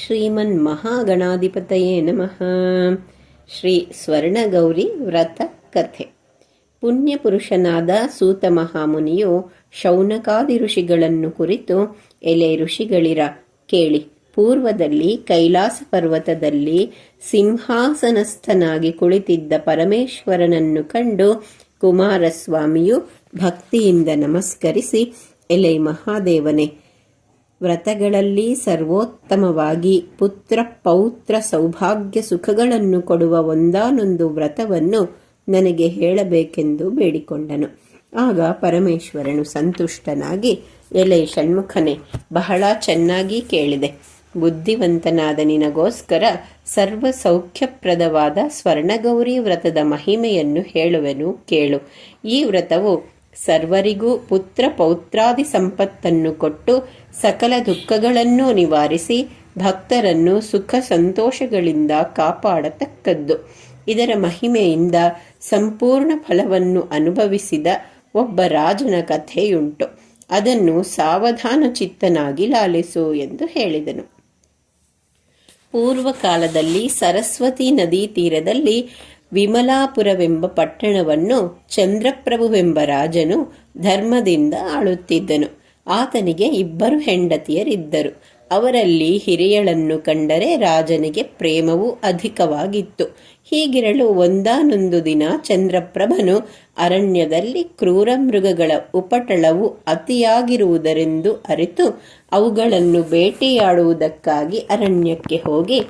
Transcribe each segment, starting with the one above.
ಶ್ರೀಮನ್ ಮಹಾಗಣಾಧಿಪತಯೇ ನಮಃ. ಶ್ರೀ ಸ್ವರ್ಣಗೌರಿ ವ್ರತ ಕಥೆ. ಪುಣ್ಯಪುರುಷನಾದ ಸೂತ ಮಹಾಮುನಿಯು ಶೌನಕಾದಿ ಋಷಿಗಳನ್ನು ಕುರಿತು ಎಲೆ ಋಷಿಗಳಿರ ಕೇಳಿ, ಪೂರ್ವದಲ್ಲಿ ಕೈಲಾಸ ಪರ್ವತದಲ್ಲಿ ಸಿಂಹಾಸನಸ್ಥನಾಗಿ ಕುಳಿತಿದ್ದ ಪರಮೇಶ್ವರನನ್ನು ಕಂಡು ಕುಮಾರಸ್ವಾಮಿಯು ಭಕ್ತಿಯಿಂದ ನಮಸ್ಕರಿಸಿ, ಎಲೆ ಮಹಾದೇವನೇ ವ್ರತಗಳಲ್ಲಿ ಸರ್ವೋತ್ತಮವಾಗಿ ಪುತ್ರ ಪೌತ್ರ ಸೌಭಾಗ್ಯ ಸುಖಗಳನ್ನು ಕೊಡುವ ಒಂದಾನೊಂದು ವ್ರತವನ್ನು ನನಗೆ ಹೇಳಬೇಕೆಂದು ಬೇಡಿಕೊಂಡನು. ಆಗ ಪರಮೇಶ್ವರನು ಸಂತುಷ್ಟನಾಗಿ, ಎಲೆ ಷಣ್ಮುಖನೆ, ಬಹಳ ಚೆನ್ನಾಗಿ ಕೇಳಿದೆ. ಬುದ್ಧಿವಂತನಾದ ನಿನಗೋಸ್ಕರ ಸರ್ವ ಸೌಖ್ಯಪ್ರದವಾದ ಸ್ವರ್ಣಗೌರಿ ವ್ರತದ ಮಹಿಮೆಯನ್ನು ಹೇಳುವೆನು, ಕೇಳು. ಈ ವ್ರತವು ಸರ್ವರಿಗೂ ಪುತ್ರ ಪೌತ್ರಾದಿ ಸಂಪತ್ತನ್ನು ಕೊಟ್ಟು ಸಕಲ ದುಃಖಗಳನ್ನು ನಿವಾರಿಸಿ ಭಕ್ತರನ್ನು ಸುಖ ಸಂತೋಷಗಳಿಂದ ಕಾಪಾಡತಕ್ಕದ್ದು. ಇದರ ಮಹಿಮೆಯಿಂದ ಸಂಪೂರ್ಣ ಫಲವನ್ನು ಅನುಭವಿಸಿದ ಒಬ್ಬ ರಾಜನ ಕಥೆಯುಂಟು. ಅದನ್ನು ಸಾವಧಾನ ಚಿತ್ತನಾಗಿ ಲಾಲಿಸು ಎಂದು ಹೇಳಿದನು. ಪೂರ್ವ ಕಾಲದಲ್ಲಿ ಸರಸ್ವತಿ ನದಿ ತೀರದಲ್ಲಿ ವಿಮಲಾಪುರವೆಂಬ ಪಟ್ಟಣವನ್ನು ಚಂದ್ರಪ್ರಭುವೆಂಬ ರಾಜನು ಧರ್ಮದಿಂದ ಆಳುತ್ತಿದ್ದನು. ಆತನಿಗೆ ಇಬ್ಬರು ಹೆಂಡತಿಯರಿದ್ದರು. ಅವರಲ್ಲಿ ಹಿರಿಯಳನ್ನು ಕಂಡರೆ ರಾಜನಿಗೆ ಪ್ರೇಮವು ಅಧಿಕವಾಗಿತ್ತು. ಹೀಗಿರಲು ಒಂದಾನೊಂದು ದಿನ ಚಂದ್ರಪ್ರಭನು ಅರಣ್ಯದಲ್ಲಿ ಕ್ರೂರ ಮೃಗಗಳ ಉಪಟಳವು ಅತಿಯಾಗಿರುವುದರೆಂದು ಅರಿತು, ಅವುಗಳನ್ನು ಬೇಟೆಯಾಡುವುದಕ್ಕಾಗಿ ಅರಣ್ಯಕ್ಕೆ ಹೋಗಿ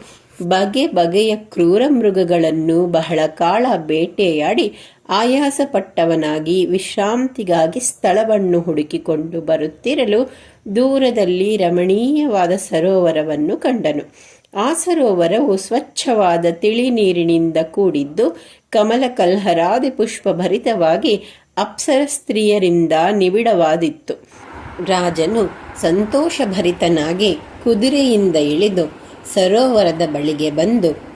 ಬಗೆ ಬಗೆಯ ಕ್ರೂರ ಮೃಗಗಳನ್ನು ಬಹಳ ಕಾಳ ಬೇಟೆಯಾಡಿ ಆಯಾಸಪಟ್ಟವನಾಗಿ ವಿಶ್ರಾಂತಿಗಾಗಿ ಸ್ಥಳವನ್ನು ಹುಡುಕಿಕೊಂಡು ಬರುತ್ತಿರಲು ದೂರದಲ್ಲಿ ರಮಣೀಯವಾದ ಸರೋವರವನ್ನು ಕಂಡನು. ಆ ಸರೋವರವು ಸ್ವಚ್ಛವಾದ ತಿಳಿ ನೀರಿನಿಂದ ಕೂಡಿದ್ದು ಕಮಲ ಕಲ್ಹರಾದಿ ಪುಷ್ಪ ಭರಿತವಾಗಿ ಅಪ್ಸರ ಸ್ತ್ರೀಯರಿಂದ ನಿಬಿಡವಾದಿತ್ತು. ರಾಜನು ಸಂತೋಷಭರಿತನಾಗಿ ಕುದುರೆಯಿಂದ ಇಳಿದು ಸರೋವರದ ಬಳಿಗೆ ಬಂದು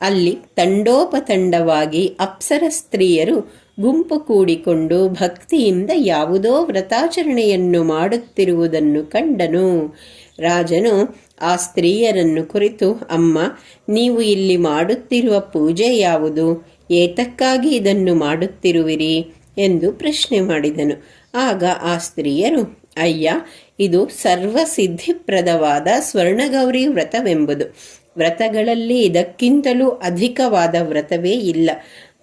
ಅಲ್ಲಿ ತಂಡೋಪತಂಡವಾಗಿ ಅಪ್ಸರ ಸ್ತ್ರೀಯರು ಗುಂಪು ಕೂಡಿಕೊಂಡು ಭಕ್ತಿಯಿಂದ ಯಾವುದೋ ವ್ರತಾಚರಣೆಯನ್ನು ಮಾಡುತ್ತಿರುವುದನ್ನು ಕಂಡನು. ರಾಜನು ಆ ಸ್ತ್ರೀಯರನ್ನು ಕುರಿತು, ಅಮ್ಮ, ನೀವು ಇಲ್ಲಿ ಮಾಡುತ್ತಿರುವ ಪೂಜೆ ಯಾವುದು? ಏತಕ್ಕಾಗಿ ಇದನ್ನು ಮಾಡುತ್ತಿರುವಿರಿ? ಎಂದು ಪ್ರಶ್ನೆ ಮಾಡಿದನು. ಆಗ ಆ ಸ್ತ್ರೀಯರು ಅಯ್ಯ, ಇದು ಸರ್ವಸಿದ್ಧಿಪ್ರದವಾದ ಸ್ವರ್ಣಗೌರಿ ವ್ರತವೆಂಬುದು. ವ್ರತಗಳಲ್ಲಿ ಇದಕ್ಕಿಂತಲೂ ಅಧಿಕವಾದ ವ್ರತವೇ ಇಲ್ಲ.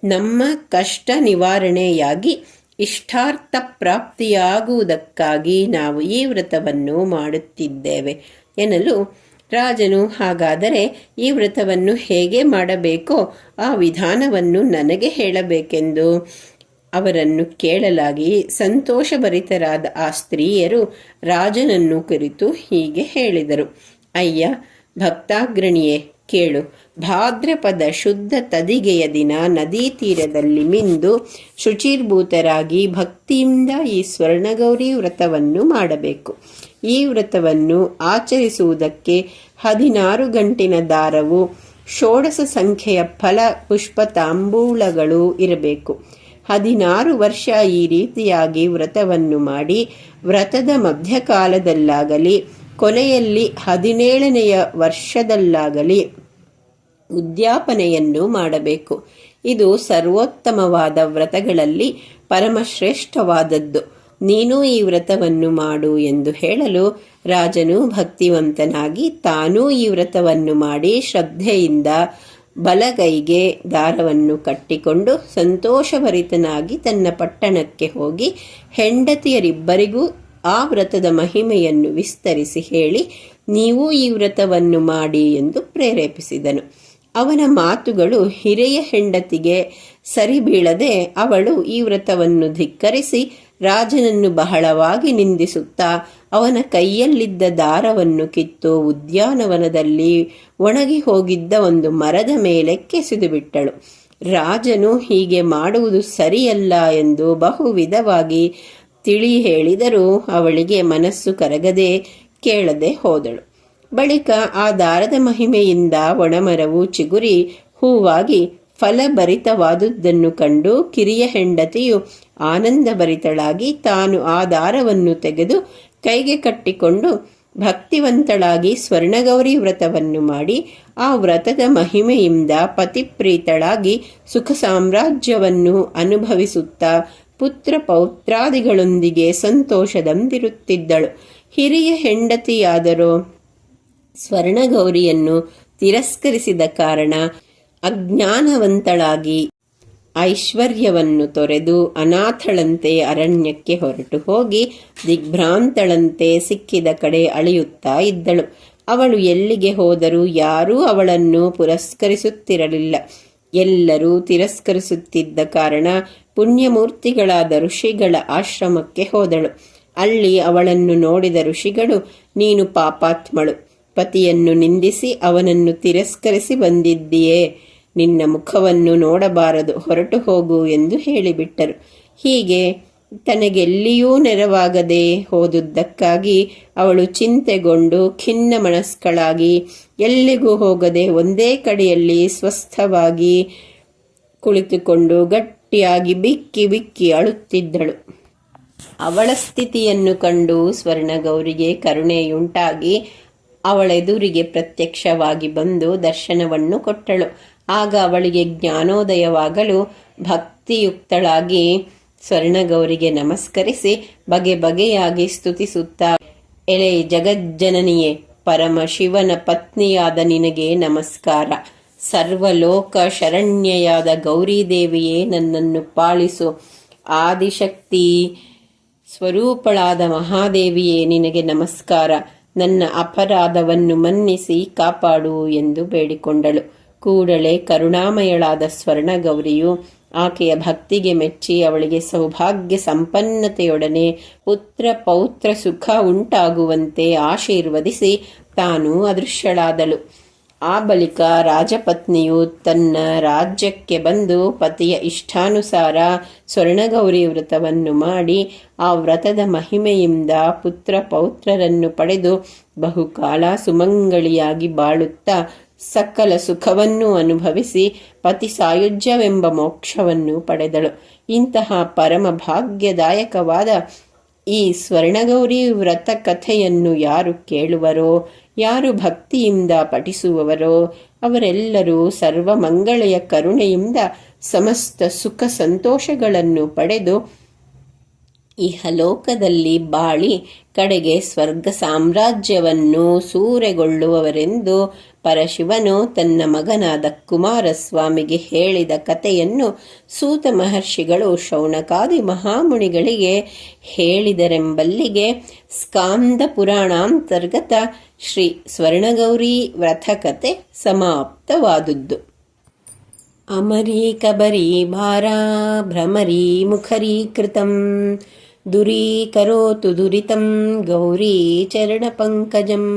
ನಮ್ಮ ಕಷ್ಟ ನಿವಾರಣೆಯಾಗಿ ಇಷ್ಟಾರ್ಥ ಪ್ರಾಪ್ತಿಯಾಗುವುದಕ್ಕಾಗಿ ನಾವು ಈ ವ್ರತವನ್ನು ಮಾಡುತ್ತಿದ್ದೇವೆ ಎನ್ನಲು ರಾಜನು ಹಾಗಾದರೆ ಈ ವ್ರತವನ್ನು ಹೇಗೆ ಮಾಡಬೇಕೋ ಆ ವಿಧಾನವನ್ನು ನನಗೆ ಹೇಳಬೇಕೆಂದು ಅವರನ್ನು ಕೇಳಲಾಗಿ ಸಂತೋಷಭರಿತರಾದ ಆ ಸ್ತ್ರೀಯರು ರಾಜನನ್ನು ಕುರಿತು ಹೀಗೆ ಹೇಳಿದರು. ಅಯ್ಯ, ಭಕ್ತಾಗ್ರಣಿಯೇ, ಕೇಳು. ಭಾದ್ರಪದ ಶುದ್ಧ ತದಿಗೆಯ ದಿನ ನದಿ ತೀರದಲ್ಲಿ ಮಿಂದು ಶುಚಿರ್ಭೂತರಾಗಿ ಭಕ್ತಿಯಿಂದ ಈ ಸ್ವರ್ಣಗೌರಿ ವ್ರತವನ್ನು ಮಾಡಬೇಕು. ಈ ವ್ರತವನ್ನು ಆಚರಿಸುವುದಕ್ಕೆ ಹದಿನಾರು ಗಂಟಿನ ದಾರವು ಷೋಡಶ ಸಂಖ್ಯೆಯ ಫಲ ಪುಷ್ಪ ತಾಂಬೂಲಗಳು ಇರಬೇಕು. ಹದಿನಾರು ವರ್ಷ ಈ ರೀತಿಯಾಗಿ ವ್ರತವನ್ನು ಮಾಡಿ, ವ್ರತದ ಮಧ್ಯಕಾಲದಲ್ಲಾಗಲಿ, ಕೊನೆಯಲ್ಲಿ ಹದಿನೇಳನೆಯ ವರ್ಷದಲ್ಲಾಗಲಿ ಉದ್ಯಾಪನೆಯನ್ನು ಮಾಡಬೇಕು. ಇದು ಸರ್ವೋತ್ತಮವಾದ ವ್ರತಗಳಲ್ಲಿ ಪರಮಶ್ರೇಷ್ಠವಾದದ್ದು. ನೀನು ಈ ವ್ರತವನ್ನು ಮಾಡು ಎಂದು ಹೇಳಲು ರಾಜನು ಭಕ್ತಿವಂತನಾಗಿ ತಾನೂ ಈ ವ್ರತವನ್ನು ಮಾಡಿ ಶ್ರದ್ಧೆಯಿಂದ ಬಲಗೈಗೆ ದಾರವನ್ನು ಕಟ್ಟಿಕೊಂಡು ಸಂತೋಷಭರಿತನಾಗಿ ತನ್ನ ಪಟ್ಟಣಕ್ಕೆ ಹೋಗಿ ಹೆಂಡತಿಯರಿಬ್ಬರಿಗೂ ಆ ವ್ರತದ ಮಹಿಮೆಯನ್ನು ವಿಸ್ತರಿಸಿ ಹೇಳಿ, ನೀವು ಈ ವ್ರತವನ್ನು ಮಾಡಿ ಎಂದು ಪ್ರೇರೇಪಿಸಿದನು. ಅವನ ಮಾತುಗಳು ಹಿರಿಯ ಹೆಂಡತಿಗೆ ಸರಿಬೀಳದೆ ಅವಳು ಈ ವ್ರತವನ್ನು ಧಿಕ್ಕರಿಸಿ ರಾಜನನ್ನು ಬಹಳವಾಗಿ ನಿಂದಿಸುತ್ತಾ ಅವನ ಕೈಯಲ್ಲಿದ್ದ ದಾರವನ್ನು ಕಿತ್ತು ಉದ್ಯಾನವನದಲ್ಲಿ ಒಣಗಿ ಹೋಗಿದ್ದ ಒಂದು ಮರದ ಮೇಲೆ ಕೆಸೆದುಬಿಟ್ಟಳು. ರಾಜನು ಹೀಗೆ ಮಾಡುವುದು ಸರಿಯಲ್ಲ ಎಂದು ಬಹು ವಿಧವಾಗಿ ತಿಳಿ ಹೇಳಿದರೂ ಅವಳಿಗೆ ಮನಸ್ಸು ಕರಗದೆ ಕೇಳದೆ ಹೋದಳು. ಬಳಿಕ ಆ ದಾರದ ಮಹಿಮೆಯಿಂದ ಒಣಮರವು ಚಿಗುರಿ ಹೂವಾಗಿ ಫಲಭರಿತವಾದುದನ್ನು ಕಂಡು ಕಿರಿಯ ಹೆಂಡತಿಯು ಆನಂದಭರಿತಳಾಗಿ ತಾನು ಆ ದಾರವನ್ನು ತೆಗೆದು ಕೈಗೆ ಕಟ್ಟಿಕೊಂಡು ಭಕ್ತಿವಂತಳಾಗಿ ಸ್ವರ್ಣಗೌರಿ ವ್ರತವನ್ನು ಮಾಡಿ ಆ ವ್ರತದ ಮಹಿಮೆಯಿಂದ ಪತಿಪ್ರೀತಳಾಗಿ ಸುಖ ಸಾಮ್ರಾಜ್ಯವನ್ನು ಅನುಭವಿಸುತ್ತಾ ಪುತ್ರ ಪೌತ್ರಾದಿಗಳೊಂದಿಗೆ ಸಂತೋಷದಂದಿರುತ್ತಿದ್ದಳು ಹಿರಿಯ ಹೆಂಡತಿಯಾದರೂ ಸ್ವರ್ಣಗೌರಿಯನ್ನು ತಿರಸ್ಕರಿಸಿದ ಕಾರಣ ಅಜ್ಞಾನವಂತಳಾಗಿ ಐಶ್ವರ್ಯವನ್ನು ತೊರೆದು ಅನಾಥಳಂತೆ ಅರಣ್ಯಕ್ಕೆ ಹೊರಟು ಹೋಗಿ ದಿಗ್ಭ್ರಾಂತಳಂತೆ ಸಿಕ್ಕಿದ ಕಡೆ ಅಳೆಯುತ್ತಾ ಇದ್ದಳು. ಅವಳು ಎಲ್ಲಿಗೆ ಹೋದರೂ ಯಾರೂ ಅವಳನ್ನು ಪುರಸ್ಕರಿಸುತ್ತಿರಲಿಲ್ಲ. ಎಲ್ಲರೂ ತಿರಸ್ಕರಿಸುತ್ತಿದ್ದ ಕಾರಣ ಪುಣ್ಯಮೂರ್ತಿಗಳಾದ ಋಷಿಗಳ ಆಶ್ರಮಕ್ಕೆ ಹೋದಳು. ಅಲ್ಲಿ ಅವಳನ್ನು ನೋಡಿದ ಋಷಿಗಳು, ನೀನು ಪಾಪಾತ್ಮಳು. ಪತಿಯನ್ನು ನಿಂದಿಸಿ ಅವನನ್ನು ತಿರಸ್ಕರಿಸಿ ಬಂದಿದ್ದೀಯೇ? ನಿನ್ನ ಮುಖವನ್ನು ನೋಡಬಾರದು, ಹೊರಟು ಹೋಗು ಎಂದು ಹೇಳಿಬಿಟ್ಟರು. ಹೀಗೆ ತನಗೆಲ್ಲಿಯೂ ನೆರವಾಗದೆ ಹೋದುದಕ್ಕಾಗಿ ಅವಳು ಚಿಂತೆಗೊಂಡು ಖಿನ್ನ ಮನಸ್ಕಳಾಗಿ ಎಲ್ಲಿಗೂ ಹೋಗದೆ ಒಂದೇ ಕಡೆಯಲ್ಲಿ ಸ್ವಸ್ಥವಾಗಿ ಕುಳಿತುಕೊಂಡು ಗಟ್ಟಿಯಾಗಿ ಬಿಕ್ಕಿ ಬಿಕ್ಕಿ ಅಳುತ್ತಿದ್ದಳು. ಅವಳ ಸ್ಥಿತಿಯನ್ನು ಕಂಡು ಸ್ವರ್ಣಗೌರಿಗೆ ಕರುಣೆಯುಂಟಾಗಿ ಅವಳೆದುರಿಗೆ ಪ್ರತ್ಯಕ್ಷವಾಗಿ ಬಂದು ದರ್ಶನವನ್ನು ಕೊಟ್ಟಳು. ಆಗ ಅವಳಿಗೆ ಜ್ಞಾನೋದಯವಾಗಲು ಭಕ್ತಿಯುಕ್ತಳಾಗಿ ಸ್ವರ್ಣಗೌರಿಗೆ ನಮಸ್ಕರಿಸಿ ಬಗೆ ಬಗೆಯಾಗಿ ಸ್ತುತಿಸುತ್ತಾ, ಎಳೆ ಜಗಜ್ಜನನಿಯೇ, ಪರಮ ಶಿವನ ಪತ್ನಿಯಾದ ನಿನಗೆ ನಮಸ್ಕಾರ. ಸರ್ವಲೋಕ ಶರಣ್ಯಯಾದ ಗೌರಿದೇವಿಯೇ, ನನ್ನನ್ನು ಪಾಲಿಸು. ಆದಿಶಕ್ತಿ ಸ್ವರೂಪಳಾದ ಮಹಾದೇವಿಯೇ, ನಿನಗೆ ನಮಸ್ಕಾರ. ನನ್ನ ಅಪರಾಧವನ್ನು ಮನ್ನಿಸಿ ಕಾಪಾಡು ಎಂದು ಬೇಡಿಕೊಂಡಳು. ಕೂಡಲೇ ಕರುಣಾಮಯಳಾದ ಸ್ವರ್ಣಗೌರಿಯು ಆಕೆಯ ಭಕ್ತಿಗೆ ಮೆಚ್ಚಿ ಅವಳಿಗೆ ಸೌಭಾಗ್ಯ ಸಂಪನ್ನತೆಯೊಡನೆ ಪುತ್ರ ಪೌತ್ರ ಸುಖ ಉಂಟಾಗುವಂತೆ ಆಶೀರ್ವದಿಸಿ ತಾನು ಅದೃಶ್ಯಳಾದಳು. ಆ ಬಳಿಕ ರಾಜಪತ್ನಿಯು ತನ್ನ ರಾಜ್ಯಕ್ಕೆ ಬಂದು ಪತಿಯ ಇಷ್ಟಾನುಸಾರ ಸ್ವರ್ಣಗೌರಿ ವ್ರತವನ್ನು ಮಾಡಿ ಆ ವ್ರತದ ಮಹಿಮೆಯಿಂದ ಪುತ್ರ ಪೌತ್ರರನ್ನು ಪಡೆದು ಬಹುಕಾಲ ಸುಮಂಗಳಿಯಾಗಿ ಬಾಳುತ್ತಾ ಸಕಲ ಸುಖವನ್ನು ಅನುಭವಿಸಿ ಪತಿ ಸಾಯುಜ್ಯವೆಂಬ ಮೋಕ್ಷವನ್ನು ಪಡೆದಳು. ಇಂತಹ ಪರಮ ಭಾಗ್ಯದಾಯಕವಾದ ಈ ಸ್ವರ್ಣಗೌರಿ ವ್ರತ ಕಥೆಯನ್ನು ಯಾರು ಕೇಳುವರೋ, ಯಾರು ಭಕ್ತಿಯಿಂದ ಪಠಿಸುವವರೋ, ಅವರೆಲ್ಲರೂ ಸರ್ವಮಂಗಳೆಯ ಕರುಣೆಯಿಂದ ಸಮಸ್ತ ಸುಖ ಸಂತೋಷಗಳನ್ನು ಪಡೆದು ಇಹಲೋಕದಲ್ಲಿ ಬಾಳಿ ಕಡೆಗೆ ಸ್ವರ್ಗ ಸಾಮ್ರಾಜ್ಯವನ್ನು ಸೂರೆಗೊಳ್ಳುವವರೆಂದು ಪರಶಿವನು ತನ್ನ ಮಗನಾದ ಕುಮಾರಸ್ವಾಮಿಗೆ ಹೇಳಿದ ಕಥೆಯನ್ನು ಸೂತ ಮಹರ್ಷಿಗಳು ಶೌನಕಾದಿ ಮಹಾಮುನಿಗಳಿಗೆ ಹೇಳಿದರೆಂಬಲ್ಲಿಗೆ ಸ್ಕಾಂದ ಪುರಾಣಾಂತರ್ಗತ ಶ್ರೀ ಸ್ವರ್ಣಗೌರಿ ವ್ರತಕತೆ ಸಮಾಪ್ತವಾದುದ್ದು. ಅಮರೀ ಕಬರಿ ಭಾರಾ ಭ್ರಮರೀ ಮುಖರೀಕೃತಂ. दुरीकरोतु दुरितं गौरी चरणपङ्कजम्